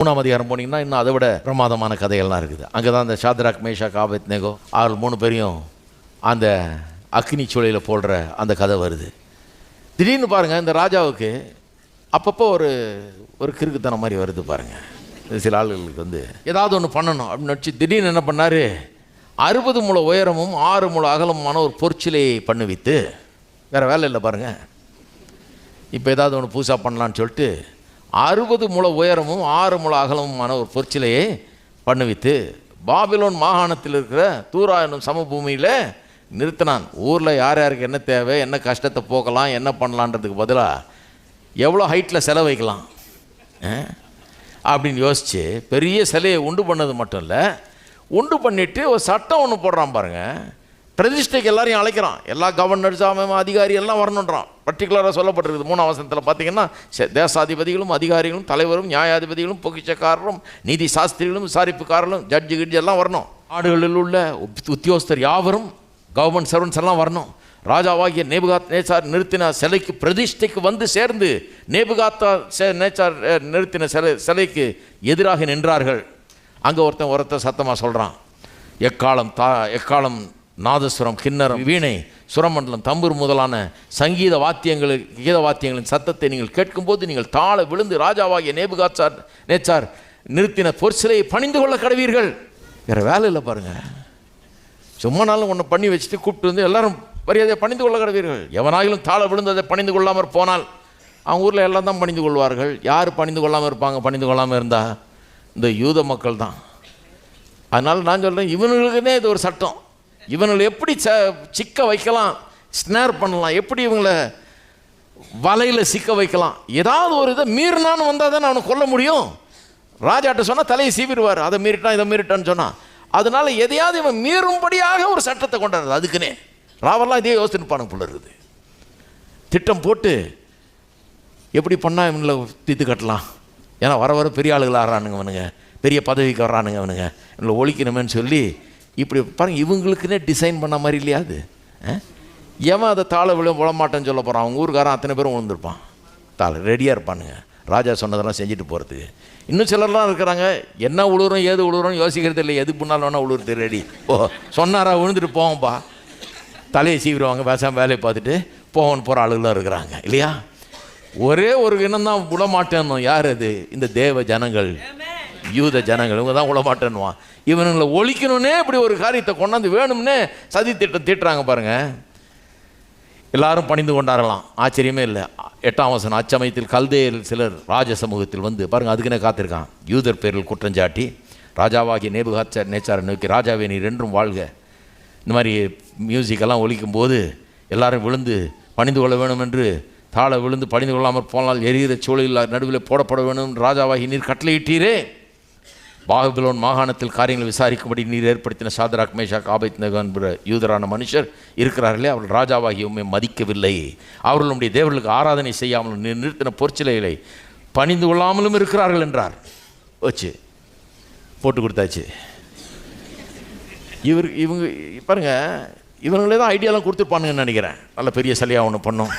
மூணாம் அதிகாரம் போனீங்கன்னா இன்னும் அதை விட பிரமாதமான கதைகள்லாம் இருக்குது. அங்கே தான் அந்த ஷாத்ராக் மேஷா காபத் நேகோ அவர்கள் மூணு பேரையும் அந்த அக்னி சூளையில் போடுற அந்த கதை வருது. திடீர்னு பாருங்கள் இந்த ராஜாவுக்கு அப்பப்போ ஒரு ஒரு கிறுக்குத்தனம் மாதிரி வருது பாருங்கள் சில ஆளுகளுக்கு வந்து ஏதாவது ஒன்று பண்ணணும் அப்படின்னு நினச்சி திடீர்னு என்ன பண்ணார்? அறுபது முழ உயரமும் ஆறு முழ அகலமுமான ஒரு பொற்சிலையை பண்ணுவித்து வேறு வேலை இல்லை பாருங்கள் இப்போ ஏதாவது ஒன்று பூசா பண்ணலான்னு சொல்லிட்டு அறுபது முழ உயரமும் ஆறு முழ அகலமுமான ஒரு பொற்சிலையை பண்ணுவித்து பாபிலோன் மாகாணத்தில் இருக்கிற தூரா என்னும் சமபூமியில் நிறுத்தினான். ஊரில் யார் யாருக்கு என்ன தேவை என்ன கஷ்டத்தை போக்கலாம் என்ன பண்ணலான்றதுக்கு பதிலாக எவ்வளோ ஹைட்டில் செலவைக்கலாம் அஹ்? அப்படின்னு யோசித்து பெரிய சிலையை உண்டு பண்ணது மட்டும் இல்லை உண்டு பண்ணிவிட்டு ஒரு சட்டம் ஒன்று போடுறான் பாருங்கள் பிரதிஷ்டைக்கு எல்லாரையும் அழைக்கிறான். எல்லா கவர்னர்ஸ் அவன் அதிகாரி எல்லாம் வரணுன்றான் பர்டிகுலராக சொல்லப்பட்டிருக்குது. மூணாம் வசனத்தில் பார்த்தீங்கன்னா தேசாதிபதிகளும் அதிகாரிகளும் தலைவரும் நியாயாதிபதிகளும் புகிச்சக்காரரும் நீதி சாஸ்திரிகளும் விசாரிப்புக்காரர்களும் ஜட்ஜு கிட்ஜு எல்லாம் வரணும். நாடுகளில் உள்ள உத்- உத்தியோகஸ்தர் யாவரும் கவர்மெண்ட் சர்வன்ஸ் எல்லாம் வரணும். ராஜாவாகிய நேபுகாத் நேச்சார் நிறுத்தின சிலைக்கு பிரதிஷ்டைக்கு வந்து சேர்ந்து நேபுகாத்தா சே- நேச்சார் நிறுத்தின சிலை சிலைக்கு எதிராக நின்றார்கள். அங்கே ஒருத்தன் ஒருத்தன் சத்தமாக சொல்கிறான் எக்காலம் தா எக்காலம் நாதஸ்வரம் கிண்ணரம் வீணை சுரமண்டலம் தம்பூர் முதலான சங்கீத வாத்தியங்கள் கீத வாத்தியங்களின் சத்தத்தை நீங்கள் கேட்கும்போது நீங்கள் தாழ விழுந்து ராஜாவாகிய நேபுகாச்சார் நேச்சார் நிறுத்தின பொற்சிலையை பணிந்து கொள்ள கடவீர்கள். வேறு வேலை இல்லை பாருங்கள் சும்மா நாளும் ஒன்று பண்ணி வச்சுட்டு கூப்பிட்டு வந்து எல்லாரும் மரியாதையை பணிந்து கொள்ள கடவீர்கள். எவனாயிலும் தாழ விழுந்து அதை பணிந்து கொள்ளாமல் போனால் அவங்க ஊரில் எல்லாம் தான் பணிந்து கொள்வார்கள். யார் பணிந்து கொள்ளாமல் இருப்பாங்க? பணிந்து கொள்ளாமல் இருந்தால் இந்த யூத மக்கள் தான் அதனால் நான் சொல்கிறேன் இவனுங்களுக்குனே இது ஒரு சட்டம். இவங்களை எப்படி ச சிக்க வைக்கலாம்? ஸ்னேர் பண்ணலாம். எப்படி இவங்களை வலையில் சிக்க வைக்கலாம்? ஏதாவது ஒரு இதை மீறினான்னு வந்தால் தானே அவனை கொல்ல முடியும்? ராஜாட்ட சொன்னால் தலையை சீவிடுவார். அதை மீறிட்டான் இதை மீறிட்டான்னு சொன்னான் அதனால எதையாவது இவன் மீறும்படியாக ஒரு சட்டத்தை கொண்டாடுறது அதுக்குன்னே ராவெல்லாம் இதே யோசிச்சுன்னு பாருங்க இருக்குது. திட்டம் போட்டு எப்படி பண்ணால் இவனில் தீத்து கட்டலாம்? ஏன்னா வர வர பெரிய ஆளுகள் ஆடுறானுங்க அவனுங்க பெரிய பதவிக்கு வர்றானுங்க அவனுங்க இவங்களை ஒழிக்கணுமேன்னு சொல்லி இப்படி பாருங்கள் இவங்களுக்குன்னே டிசைன் பண்ண மாதிரி இல்லையா அது? ஆ? எவன் அதை தாழ விழ விழமாட்டேன்னு சொல்ல போகிறான் அவங்க ஊருக்காரன் அத்தனை பேரும் விழுந்திருப்பான். தாழ ரெடியாக இருப்பானுங்க. ராஜா சொன்னதெல்லாம் செஞ்சுட்டு போகிறதுக்கு இன்னும் சிலர்லாம் இருக்கிறாங்க என்ன உழுவுறோம் ஏது உழுவுறோம் யோசிக்கிறது இல்லை எது பண்ணாலும் வேணால் உழுவுறது ரெடி ஓ சொன்னாரா விழுந்துட்டு போவோம்ப்பா தலையை சீவிடுவாங்க பேசாம வேலையை பார்த்துட்டு போகணும் போகிற ஆளுகளாக இருக்கிறாங்க இல்லையா? ஒரே ஒரு இனம் தான் விடமாட்டேன்னு யார் அது? இந்த தேவ ஜனங்கள். யூத ஜனங்கள் இவங்க தான் விடமாட்டேன்னுவான் இவனுங்களை ஒழிக்கணும்னே இப்படி ஒரு காரியத்தை கொண்டாந்து வேணும்னே சதி திட்டம் தீட்டுறாங்க பாருங்க. எல்லாரும் பணிந்து கொண்டாரலாம். ஆச்சரியமே இல்லை. எட்டாம் வசனம் அச்சமயத்தில் கல்தேயர் சிலர் ராஜ சமூகத்தில் வந்து பாருங்கள் அதுக்குன்னே காத்திருக்கான். யூதர் பேரில் குற்றஞ்சாட்டி ராஜாவாகிய நேபுகாச்சார் நேச்சாரை நோக்கி ராஜாவே நீர் என்றும் வாழ்க. இந்த மாதிரி மியூசிக்கெல்லாம் ஒழிக்கும் போது எல்லாரும் விழுந்து பணிந்து கொள்ள வேணும் என்று தாழ விழுந்து பணிந்து கொள்ளாமல் போனால் எரிகிற சூழலில் நடுவில் போடப்பட வேணும் என்று ராஜாவாகி நீர் கட்டளையிட்டீரே. பாகுபிலோன் மாகாணத்தில் காரியங்களை விசாரிக்கும்படி நீர் ஏற்படுத்தின சாதராக் மேஷாக் ஆபைத் நகன்புற யூதரான மனுஷர் இருக்கிறார்களே அவர்கள் ராஜாவாகி உண்மை மதிக்கவில்லை. அவர்கள் நம்முடைய தேவர்களுக்கு ஆராதனை செய்யாமல் நீர் நிறுத்தின பொற்சிலைகளை பணிந்து கொள்ளாமலும் இருக்கிறார்கள் என்றார். வச்சு போட்டு கொடுத்தாச்சு. இவர் இவங்க பாருங்கள் இவங்களே தான் ஐடியாலாம் கொடுத்துருப்பானுங்கன்னு நினைக்கிறேன். நல்ல பெரிய சிலையாக ஒன்று பண்ணோம்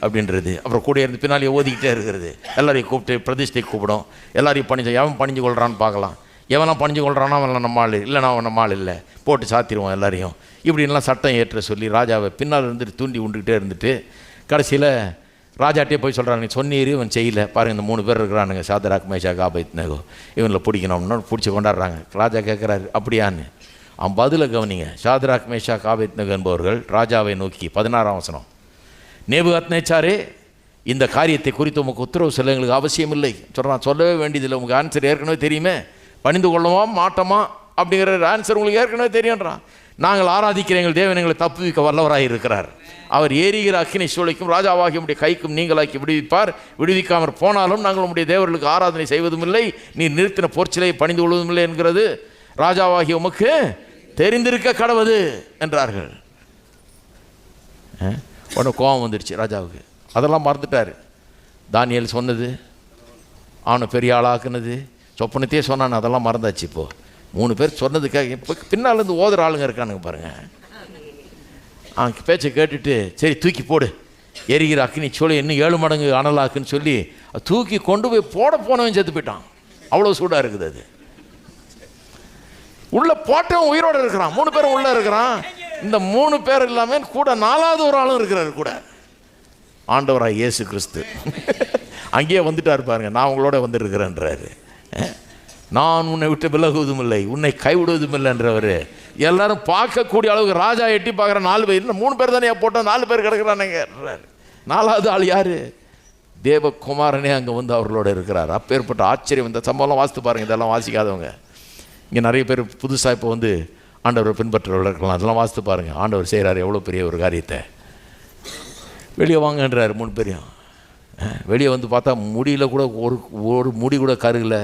அப்படின்றது. அப்புறம் கூட இருந்து பின்னாலே ஓதிக்கிட்டே இருக்கிறது. எல்லாரையும் கூப்பிட்டு பிரதிஷ்டை கூப்பிடும். எல்லாரையும் பணிஞ்சு எவன் பணிஞ்சு கொள்கிறான்னு பார்க்கலாம். எவனா பணிஞ்சு கொள்றானா அவன் நம்ம ஆள் இல்லைனா அவன் நம்ம ஆள் இல்லை. போட்டு சாத்திடுவோம் எல்லாரையும். இப்படின்லாம் சட்டம் ஏற்ற சொல்லி ராஜாவை பின்னால் இருந்துட்டு தூண்டி உண்டுக்கிட்டே இருந்துட்டு கடைசியில் ராஜாட்டே போய் சொல்கிறாங்க நீ சொன்னீர் இவன் செய்யல. பாருங்க இந்த மூணு பேர் இருக்கிறானுங்க சாதராக் மேஷா காபைத் நகோ இவங்களை பிடிக்கணும்னு பிடிச்சி கொண்டாடுறாங்க. ராஜா கேட்குறாரு அப்படியான்னு. அவன் பதில கவனிங்க. சாதராக் மேஷா காபைத் நகர் என்பவர்கள் ராஜாவை நோக்கி பதினாறாம் வசனம். நேபுகாத் நேச்சாரே இந்த காரியத்தை குறித்து உமக்கு உத்தரவு சொல்ல எங்களுக்கு அவசியம் இல்லை சொல்கிறான் சொல்லவே வேண்டியதில்லை. உங்களுக்கு ஆன்சர் ஏற்கனவே தெரியுமே. பணிந்து கொள்ளவா மாட்டோமா? அப்படிங்கிற ஆன்சர் உங்களுக்கு ஏற்கனவே தெரியுன்றான் நாங்கள் ஆராதிக்கிற எங்கள் தேவன் எங்களை தப்புவிக்க வல்லவராக இருக்கிறார். அவர் ஏறுகிற அக்கினை சூளைக்கும் ராஜாவாகி உடைய கைக்கும் நீங்களாக்கி விடுவிப்பார். விடுவிக்காமற் போனாலும் நாங்கள் உடைய தேவர்களுக்கு ஆராதனை செய்வதும் இல்லை நீ நிறுத்தின பொற்சிலையை பணிந்து கொள்வதும் இல்லை என்கிறது. ராஜாவாகி உமக்கு தெரிந்திருக்க கடவுது என்றார்கள். உடனே கோபம் வந்துடுச்சு ராஜாவுக்கு. அதெல்லாம் மறந்துட்டார். தானியல் சொன்னது அவனை பெரிய ஆளாக்குனது சொப்பனத்தையே சொன்னான் அதெல்லாம் மறந்தாச்சு இப்போது மூணு பேர் சொன்னதுக்காக இப்போ பின்னால் இருந்து ஓதுற ஆளுங்க இருக்கானுங்க பாருங்கள் அவன் பேச்சை கேட்டுட்டு சரி தூக்கி போடு. எரிகிற அக்னி சொல்லி இன்னும் ஏழு மடங்கு அனலாக்குன்னு சொல்லி தூக்கி கொண்டு போய் போட போனவன் செத்து போயிட்டான். அவ்வளோ சூடாக இருக்குது அது. உள்ளே போட்டவன் உயிரோட இருக்கிறான். மூணு பேரும் உள்ளே இருக்கிறான். இந்த மூணு பேர் இல்லாமல் கூட நாலாவது ஒரு ஆளும் இருக்கிறார் கூட. ஆண்டவராக இயேசு கிறிஸ்து. அங்கேயே வந்துட்டார் பாருங்க. நான் உங்களோட வந்துருக்கிறேன்றாரு. நான் உன்னை விட்டு விலகுவதும் இல்லை உன்னை கைவிடுவதும் இல்லைன்றவர் எல்லாரும் பார்க்கக்கூடிய அளவுக்கு ராஜா எட்டி பார்க்குற நாலு பேர் மூணு பேர் தானே போட்டோம் நாலு பேர் கிடக்குறானுங்கிறாரு நாலாவது ஆள் யார்? தேவகுமாரனே அங்கே வந்து அவர்களோட இருக்கிறார். அப்பேற்பட்ட ஆச்சரியம் இந்த சம்பவம்லாம் வாசித்து பாருங்க இதெல்லாம் வாசிக்காதவங்க. இங்கே நிறைய பேர் புதுசாக இப்போ வந்து ஆண்டவரை பின்பற்றவர்கள் இருக்கலாம் அதெல்லாம் வாசித்து பாருங்கள் ஆண்டவர் செய்கிறார் எவ்வளோ பெரிய ஒரு காரியத்தை. வெளியே வாங்கன்றார் மூணு பேரையும். வெளியே வந்து பார்த்தா முடியில் கூட ஒரு ஒரு முடி கூட கருகலை.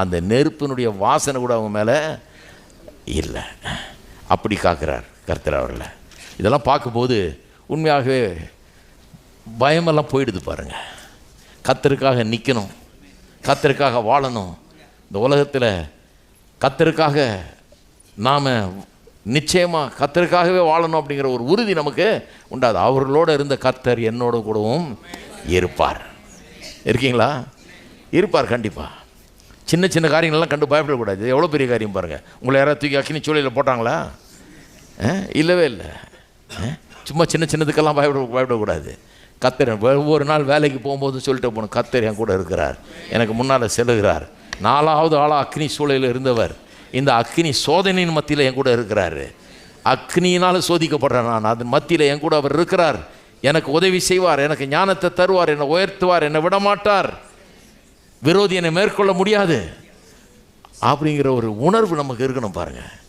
அந்த நெருப்பினுடைய வாசனை கூட அவங்க மேலே இல்லை. அப்படி காக்கிறார் கர்த்தர் அவர்களை. இதெல்லாம் பார்க்கும்போது உண்மையாகவே பயமெல்லாம் போயிடுது பாருங்கள் கத்தருக்காக நிற்கணும் கத்தருக்காக வாழணும். இந்த உலகத்தில் கத்தருக்காக நாம் நிச்சயமாக கத்தருக்காகவே வாழணும் அப்படிங்கிற ஒரு உறுதி நமக்கு உண்டாது. அவர்களோடு இருந்த கத்தர் என்னோட கூடவும் இருப்பார். இருக்கீங்களா? இருப்பார் கண்டிப்பாக சின்ன சின்ன காரியங்கள்லாம் கண்டு பயப்படக்கூடாது. எவ்வளோ பெரிய காரியம் பாருங்கள் உங்களை யாராவது தூக்கி அக்கினி சூழலில் போட்டாங்களா? இல்லவே இல்லை. சும்மா சின்ன சின்னதுக்கெல்லாம் பயப்பட பயப்படக்கூடாது. கத்தர் ஒவ்வொரு நாள் வேலைக்கு போகும்போது சொல்லிட்டு போகணும். கத்தர் என் கூட இருக்கிறார். எனக்கு முன்னால் செல்லுகிறார். நாலாவது ஆளாக அக்னி சூழலில் இருந்தவர். இந்த அக்னி சோதனையின் மத்தியில் என் கூட இருக்கிறாரு. அக்னியினால் சோதிக்கப்படுறேன் நான். அதன் மத்தியில் என் கூட அவர் இருக்கிறார். எனக்கு உதவி செய்வார். எனக்கு ஞானத்தை தருவார். என்னை உயர்த்துவார். என்னை விடமாட்டார். விரோதியனை மேற்கொள்ள முடியாது. அப்படிங்கிற ஒரு உணர்வு நமக்கு இருக்கணும் பாருங்கள்